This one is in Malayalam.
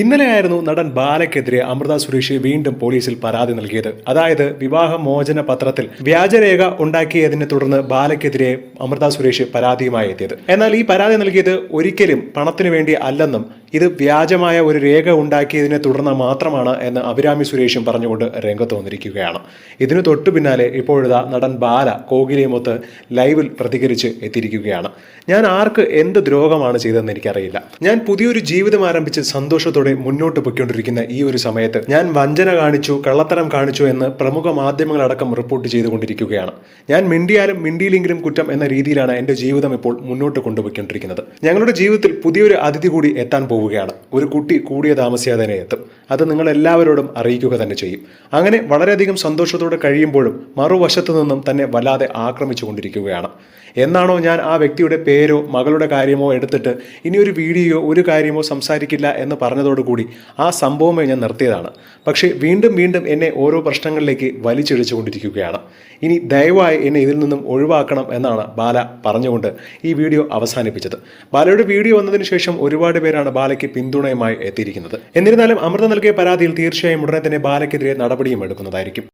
ഇന്നലെയായിരുന്നു നടൻ ബാലയ്ക്കെതിരെ അമൃത സുരേഷ് വീണ്ടും പോലീസിൽ പരാതി നൽകിയത്. അതായത് വിവാഹമോചന പത്രത്തിൽ വ്യാജരേഖ ഉണ്ടാക്കിയതിനെ തുടർന്ന് ബാലയ്ക്കെതിരെ അമൃത സുരേഷ് പരാതിയുമായി എത്തിയത്. എന്നാൽ ഈ പരാതി നൽകിയത് ഒരിക്കലും പണത്തിനു വേണ്ടി അല്ലെന്നും ഇത് വ്യാജമായ ഒരു രേഖ ഉണ്ടാക്കിയതിനെ തുടർന്ന് മാത്രമാണ് എന്ന് അഭിരാമി സുരേഷും പറഞ്ഞുകൊണ്ട് രംഗത്ത് വന്നിരിക്കുകയാണ്. ഇതിനു തൊട്ടു പിന്നാലെ ഇപ്പോഴിതാ നടൻ ബാല കോകിലയുമൊത്ത് ലൈവിൽ പ്രതികരിച്ച് എത്തിയിരിക്കുകയാണ്. ഞാൻ ആർക്ക് എന്ത് ദ്രോഹമാണ് ചെയ്തതെന്ന് എനിക്കറിയില്ല. ഞാൻ പുതിയൊരു ജീവിതം ആരംഭിച്ച് സന്തോഷത്തോടെ മുന്നോട്ട് പൊയ്ക്കൊണ്ടിരിക്കുന്ന ഈ ഒരു സമയത്ത് ഞാൻ വഞ്ചന കാണിച്ചു കള്ളത്തരം കാണിച്ചു എന്ന് പ്രമുഖ മാധ്യമങ്ങളടക്കം റിപ്പോർട്ട് ചെയ്തുകൊണ്ടിരിക്കുകയാണ്. ഞാൻ മിണ്ടിയാലും മിണ്ടിയില്ലെങ്കിലും കുറ്റം എന്ന രീതിയിലാണ് എന്റെ ജീവിതം ഇപ്പോൾ മുന്നോട്ട് കൊണ്ടുപോയിക്കൊണ്ടിരിക്കുന്നത്. ഞങ്ങളുടെ ജീവിതത്തിൽ പുതിയൊരു അതിഥി കൂടി എത്താൻ പോവുകയാണ്. ഒരു കുട്ടി കൂടിയ താമസിയാതെ തന്നെ എത്തും. അത് നിങ്ങൾ എല്ലാവരോടും അറിയിക്കുക തന്നെ ചെയ്യും. അങ്ങനെ വളരെയധികം സന്തോഷത്തോടെ കഴിയുമ്പോഴും മറുവശത്തു നിന്നും തന്നെ വല്ലാതെ ആക്രമിച്ചു കൊണ്ടിരിക്കുകയാണ് എന്നാണോ ഞാൻ ആ വ്യക്തിയുടെ പേരോ മകളുടെ കാര്യമോ എടുത്തിട്ട് ഇനി ഒരു വീഡിയോ ഒരു കാര്യമോ സംസാരിക്കില്ല എന്ന് പറഞ്ഞതോടുകൂടി ആ സംഭവമേ ഞാൻ നിർത്തിയതാണ്. പക്ഷേ വീണ്ടും വീണ്ടും എന്നെ ഓരോ പ്രശ്നങ്ങളിലേക്ക് വലിച്ചിഴച്ചു കൊണ്ടിരിക്കുകയാണ് ഇനി ദയവായി എന്നെ ഇതിൽ നിന്നും ഒഴിവാക്കണം എന്നാണ് ബാല പറഞ്ഞുകൊണ്ട് ഈ വീഡിയോ അവസാനിപ്പിച്ചത്. ബാലയുടെ വീഡിയോ വന്നതിന് ശേഷം ഒരുപാട് പേരാണ് ബാലയ്ക്ക് പിന്തുണയുമായി എത്തിയിരിക്കുന്നത്. എന്നിരുന്നാലും അമൃത നൽകിയ പരാതിയിൽ തീർച്ചയായും ഉടനെ തന്നെ ബാലയ്ക്കെതിരെ നടപടിയും എടുക്കുന്നതായിരിക്കും.